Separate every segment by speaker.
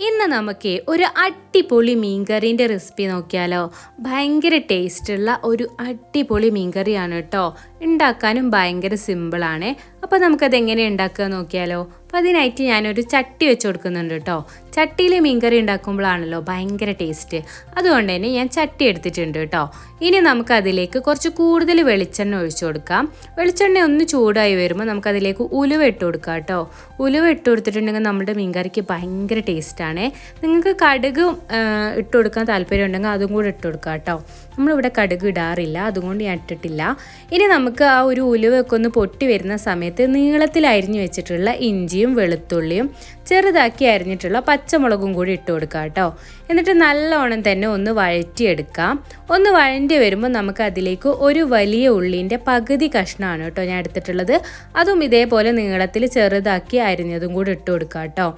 Speaker 1: ഇന്ന് നമുക്ക് ഒരു അടിപൊളി മീൻകറീന്റെ റെസിപ്പി നോക്കിയാലോ. ഭയങ്കര ടേസ്റ്റുള്ള ഒരു അടിപൊളി മീൻകറിയാണ് കേട്ടോ. ഉണ്ടാക്കാനും ഭയങ്കര സിമ്പിളാണ് അപ്പോൾ നമുക്കത് എങ്ങനെ ഉണ്ടാക്കുക നോക്കിയാലോ? അപ്പോൾ അതിനായിട്ട് ഞാനൊരു ചട്ടി വെച്ച് കൊടുക്കുന്നുണ്ട് കേട്ടോ. ചട്ടിയിൽ മീൻകറി ഉണ്ടാക്കുമ്പോഴാണല്ലോ ഭയങ്കര ടേസ്റ്റ്. അതുകൊണ്ട് തന്നെ ഞാൻ ചട്ടി എടുത്തിട്ടുണ്ട് കേട്ടോ. ഇനി നമുക്ക് അതിലേക്ക് കുറച്ച് കൂടുതൽ വെളിച്ചെണ്ണ ഒഴിച്ചു കൊടുക്കാം. വെളിച്ചെണ്ണ ഒന്ന് ചൂടായി വരുമ്പോൾ നമുക്കതിലേക്ക് ഉലുവ ഇട്ട് കൊടുക്കാം കേട്ടോ. ഉലുവ ഇട്ട് കൊടുത്തിട്ടുണ്ടെങ്കിൽ നമ്മുടെ മീൻകറിക്ക് ഭയങ്കര ടേസ്റ്റാണ് നിങ്ങൾക്ക് കടുക് ഇട്ട് കൊടുക്കാൻ താല്പര്യം ഉണ്ടെങ്കിൽ അതും കൂടെ ഇട്ട് കൊടുക്കാം കേട്ടോ. നമ്മളിവിടെ കടുക് ഇടാറില്ല അതുകൊണ്ട് ഞാൻ ഇട്ടിട്ടില്ല. ഇനി നമുക്ക് ആ ഒരു ഉലുവൊക്കെ ഒന്ന് പൊട്ടി വരുന്ന സമയത്ത് നീളത്തിൽ അരിഞ്ഞു വെച്ചിട്ടുള്ള ഇഞ്ചിയും വെളുത്തുള്ളിയും ചെറുതാക്കി അരിഞ്ഞിട്ടുള്ള പച്ചമുളകും കൂടി ഇട്ട് കൊടുക്കാം കേട്ടോ. എന്നിട്ട് നല്ലോണം തന്നെ ഒന്ന് വഴറ്റിയെടുക്കാം. ഒന്ന് വഴണ്ടി വരുമ്പോൾ നമുക്ക് അതിലേക്ക് ഒരു വലിയ ഉള്ളിന്റെ പകുതി കഷ്ണമാണ് കേട്ടോ ഞാൻ എടുത്തിട്ടുള്ളത്. അതും ഇതേപോലെ നീളത്തിൽ ചെറുതാക്കി അരിഞ്ഞതും കൂടി ഇട്ട് കൊടുക്കാം കേട്ടോ.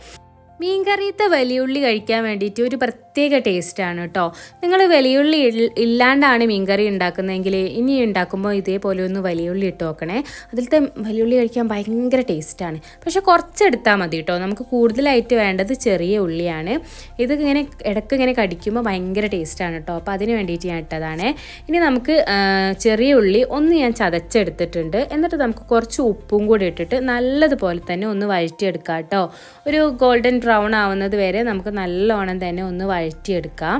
Speaker 1: മീൻകറിയത്തെ വലിയുള്ളി കഴിക്കാൻ വേണ്ടിയിട്ട് ഒരു പ്രത്യേക ടേസ്റ്റാണ് കേട്ടോ. നിങ്ങൾ വലിയുള്ളി ഇല്ലാണ്ടാണ് മീൻകറി ഉണ്ടാക്കുന്നതെങ്കിൽ ഇനി ഉണ്ടാക്കുമ്പോൾ ഇതേപോലെ ഒന്ന് വലിയുള്ളി ഇട്ട് നോക്കണേ. അതിലത്തെ വലിയുള്ളി കഴിക്കാൻ ഭയങ്കര ടേസ്റ്റാണ്. പക്ഷെ കുറച്ചെടുത്താൽ മതി കേട്ടോ. നമുക്ക് കൂടുതലായിട്ട് വേണ്ടത് ചെറിയ ഉള്ളിയാണ്. ഇത് ഇങ്ങനെ ഇടയ്ക്ക് ഇങ്ങനെ കടിക്കുമ്പോൾ ഭയങ്കര ടേസ്റ്റാണ് കേട്ടോ. അപ്പോൾ അതിന് വേണ്ടിയിട്ട് ഞാൻ ഇട്ടതാണ്. ഇനി നമുക്ക് ചെറിയ ഉള്ളി ഒന്ന് ഞാൻ ചതച്ചെടുത്തിട്ടുണ്ട്. എന്നിട്ട് നമുക്ക് കുറച്ച് ഉപ്പും കൂടി ഇട്ടിട്ട് നല്ലതുപോലെ തന്നെ ഒന്ന് വഴറ്റിയെടുക്കാം കേട്ടോ. ഒരു ഗോൾഡൻ ബ്രൗൺ ആവുന്നത് വരെ നമുക്ക് നല്ലോണം തന്നെ ഒന്ന് വഴറ്റിയെടുക്കാം.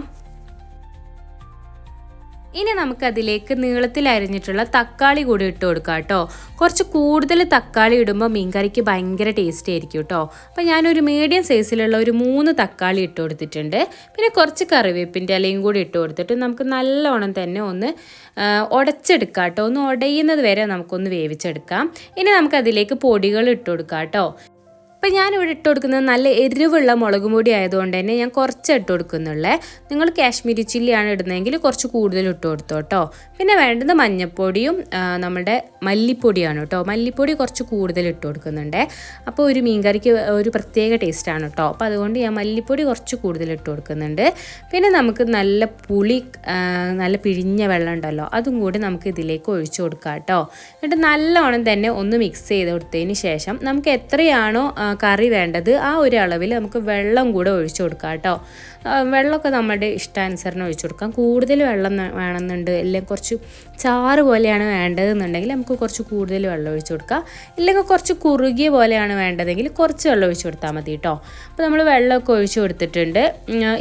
Speaker 1: ഇനി നമുക്കതിലേക്ക് നീളത്തിൽ അരിഞ്ഞിട്ടുള്ള തക്കാളി കൂടി ഇട്ട് കൊടുക്കാം കേട്ടോ. കുറച്ച് കൂടുതൽ തക്കാളി ഇടുമ്പോൾ മീൻകറിക്ക് ഭയങ്കര ടേസ്റ്റ് ആയിരിക്കും കേട്ടോ. അപ്പോൾ ഞാനൊരു മീഡിയം സൈസിലുള്ള ഒരു മൂന്ന് തക്കാളി ഇട്ട് കൊടുത്തിട്ടുണ്ട്. പിന്നെ കുറച്ച് കറിവേപ്പിന്റെ ഇലയും കൂടി ഇട്ട് കൊടുത്തിട്ട് നമുക്ക് നല്ലോണം തന്നെ ഒന്ന് ഉടച്ചെടുക്കാം കേട്ടോ. ഒന്ന് ഉടയുന്നത് വരെ നമുക്കൊന്ന് വേവിച്ചെടുക്കാം. ഇനി നമുക്കതിലേക്ക് പൊടികൾ ഇട്ട് കൊടുക്കാം കേട്ടോ. അപ്പം ഞാനിവിടെ ഇട്ട് കൊടുക്കുന്നത് നല്ല എരിവുള്ള മുളക് പൊടി ആയതുകൊണ്ട് തന്നെ ഞാൻ കുറച്ച് ഇട്ട് കൊടുക്കുന്നുള്ളേ. നിങ്ങൾ കാശ്മീരി ചില്ലിയാണ് ഇടുന്നതെങ്കിൽ കുറച്ച് കൂടുതൽ ഇട്ട് കൊടുത്തു കേട്ടോ. പിന്നെ വേണ്ടത് മഞ്ഞൾപ്പൊടിയും നമ്മുടെ മല്ലിപ്പൊടിയാണ് കേട്ടോ. മല്ലിപ്പൊടി കുറച്ച് കൂടുതൽ ഇട്ട് കൊടുക്കുന്നുണ്ട്. അപ്പോൾ ഒരു മീൻകറിക്ക് ഒരു പ്രത്യേക ടേസ്റ്റാണ് കേട്ടോ. അപ്പോൾ അതുകൊണ്ട് ഞാൻ മല്ലിപ്പൊടി കുറച്ച് കൂടുതൽ ഇട്ട് കൊടുക്കുന്നുണ്ട്. പിന്നെ നമുക്ക് നല്ല പുളി നല്ല പിഴിഞ്ഞ വെള്ളം ഉണ്ടല്ലോ. അതും കൂടി നമുക്ക് ഇതിലേക്ക് ഒഴിച്ചു കൊടുക്കാം കേട്ടോ. എന്നിട്ട് നല്ലോണം തന്നെ ഒന്ന് മിക്സ് ചെയ്ത് കൊടുത്തതിന് ശേഷം നമുക്ക് എത്രയാണോ കറി വേണ്ടത് ആ ഒരു അളവിൽ നമുക്ക് വെള്ളം കൂടെ ഒഴിച്ചു കൊടുക്കാം കേട്ടോ. വെള്ളമൊക്കെ നമ്മുടെ ഇഷ്ടാനുസരണം ഒഴിച്ചു കൊടുക്കാം. കൂടുതൽ വെള്ളം വേണമെന്നുണ്ട് അല്ലെങ്കിൽ കുറച്ച് ചാറ് പോലെയാണ് വേണ്ടതെന്നുണ്ടെങ്കിൽ നമുക്ക് കുറച്ച് കൂടുതൽ വെള്ളം ഒഴിച്ചു കൊടുക്കാം. ഇല്ലെങ്കിൽ കുറച്ച് കുറുകിയ പോലെയാണ് വേണ്ടതെങ്കിൽ കുറച്ച് വെള്ളം ഒഴിച്ചു കൊടുത്താൽ മതി കേട്ടോ. അപ്പോൾ നമ്മൾ വെള്ളമൊക്കെ ഒഴിച്ചു കൊടുത്തിട്ടുണ്ട്.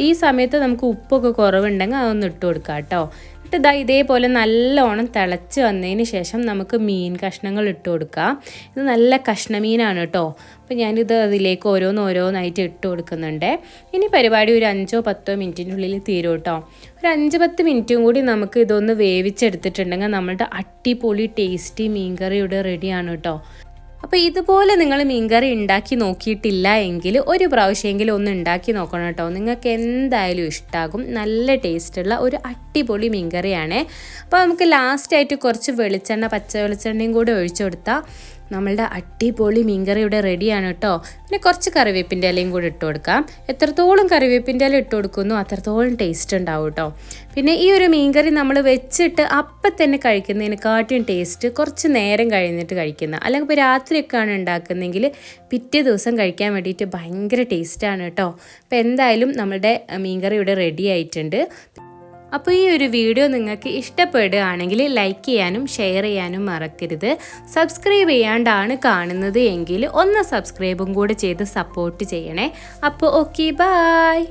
Speaker 1: ഈ സമയത്ത് നമുക്ക് ഉപ്പൊക്കെ കുറവുണ്ടെങ്കിൽ അതൊന്ന് ഇട്ട് കൊടുക്കാം കേട്ടോ. ഇതാ ഇതേപോലെ നല്ലോണം തിളച്ച് വന്നതിന് ശേഷം നമുക്ക് മീൻ കഷ്ണങ്ങൾ ഇട്ട് കൊടുക്കാം. ഇത് നല്ല കഷ്ണമീനാണ് കേട്ടോ. അപ്പോൾ ഞാനിത് അതിലേക്ക് ഓരോന്ന് ഓരോന്നായിട്ട് ഇട്ട് കൊടുക്കുന്നുണ്ട്. ഇനി പരിപാടി ഒരു അഞ്ചോ പത്തോ മിനിറ്റിന്റെ ഉള്ളിൽ തീരും കേട്ടോ. ഒരു അഞ്ച് പത്ത് മിനിറ്റും കൂടി നമുക്ക് ഇതൊന്ന് വേവിച്ചെടുത്തിട്ടുണ്ടെങ്കിൽ നമ്മളുടെ അട്ടിപൊളി ടേസ്റ്റി ഇവിടെ റെഡിയാണ് കേട്ടോ. അപ്പോൾ ഇതുപോലെ നിങ്ങൾ മീൻകറി ഉണ്ടാക്കി നോക്കിയിട്ടില്ല എങ്കിൽ ഒരു പ്രാവശ്യമെങ്കിലും ഒന്ന് ഉണ്ടാക്കി നോക്കണം കേട്ടോ. നിങ്ങൾക്ക് എന്തായാലും ഇഷ്ടമാകും നല്ല ടേസ്റ്റുള്ള ഒരു അടിപൊളി മീൻകറിയാണ്. അപ്പോൾ നമുക്ക് ലാസ്റ്റായിട്ട് കുറച്ച് വെളിച്ചെണ്ണ പച്ച വെളിച്ചെണ്ണയും കൂടി ഒഴിച്ചു കൊടുത്താൽ നമ്മളുടെ അടിപൊളി മീൻകറി ഇവിടെ റെഡിയാണ് കേട്ടോ. പിന്നെ കുറച്ച് കറിവേപ്പിന്റെ ഇലയും കൂടി ഇട്ട് കൊടുക്കാം. എത്രത്തോളം കറിവേപ്പിന്റെ ഇല ഇട്ട് കൊടുക്കുന്നു അത്രത്തോളം ടേസ്റ്റ് ഉണ്ടാവും കേട്ടോ. പിന്നെ ഈ ഒരു മീൻകറി നമ്മൾ വെച്ചിട്ട് അപ്പം തന്നെ കഴിക്കുന്നതിനെക്കാട്ടിയും ടേസ്റ്റ് കുറച്ച് നേരം കഴിഞ്ഞിട്ട് കഴിക്കുന്ന അല്ലെങ്കിൽ ഇപ്പോൾ രാത്രിയൊക്കെയാണ് ഉണ്ടാക്കുന്നതെങ്കിൽ പിറ്റേ ദിവസം കഴിക്കാൻ വേണ്ടിയിട്ട് ഭയങ്കര ടേസ്റ്റാണ് കേട്ടോ. അപ്പോൾ എന്തായാലും നമ്മുടെ മീൻകറി ഇവിടെ റെഡി ആയിട്ടുണ്ട്. അപ്പോൾ ഈ ഒരു വീഡിയോ നിങ്ങൾക്ക് ഇഷ്ടപ്പെടുകയാണെങ്കിൽ ലൈക്ക് ചെയ്യാനും ഷെയർ ചെയ്യാനും മറക്കരുത്. സബ്സ്ക്രൈബ് ചെയ്യാണ്ടാണ് കാണുന്നത് എങ്കിൽ ഒന്ന് സബ്സ്ക്രൈബും കൂടെ ചെയ്ത് സപ്പോർട്ട് ചെയ്യണേ. അപ്പോൾ ഓക്കെ ബായ്